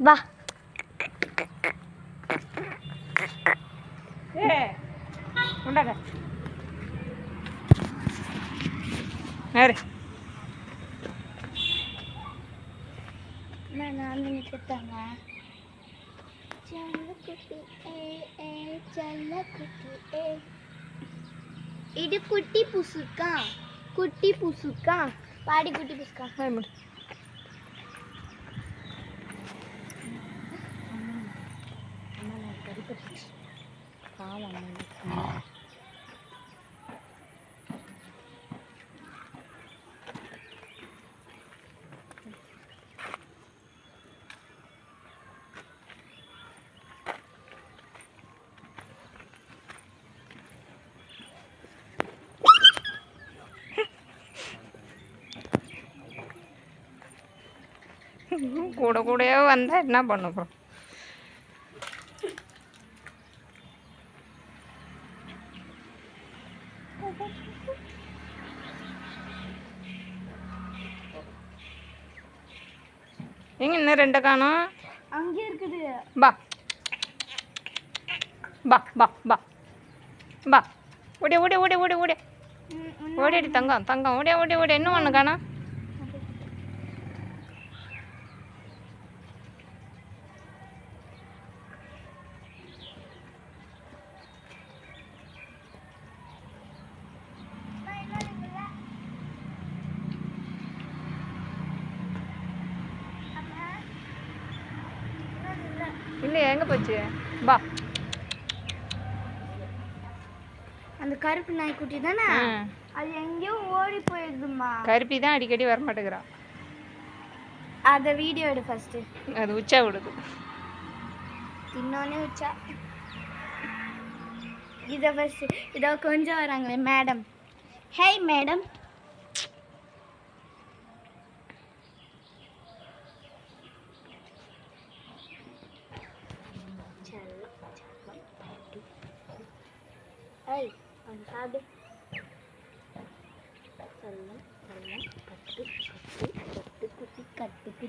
வா. ஏ இது குட்டி புசுக்கா? குட்டி புசுக்கா? பாடி குட்டி புசுக்கா? கூட கூடயே வந்தா என்ன பண்ண எங்க இன்னும் ரெண்டை காணோம்? அங்கே இருக்குது. பா பா பா பா பா ஓடி ஓடி ஓடி ஓடி ஓடி ஓடிடி தங்கம் தங்கம். ஓடியா ஓடி ஓடி இன்னும் ஒன்று காணோம்? இல்லை எங்கே போச்சு? பா அந்த கருப்பு நாய்க்குட்டி தானே. அது எங்கேயோ ஓடி போயிருதுமா கருப்பி தான் அடிக்கடி வரமாட்டேங்கிறா அதை வீடியோ எடு ஃபர்ஸ்ட்டு அது உச்சா விடுது. இன்னொன்னே வச்சா இதை ஃபர்ஸ்ட் இதோ கொஞ்சம் வராங்களே மேடம் ஹேய் மேடம் ஏய் அவன் சாப்பிடு சொல்லம் சொல்லம் கட்டு கட்டு கட்டு குட்டி கட்டு குட்டி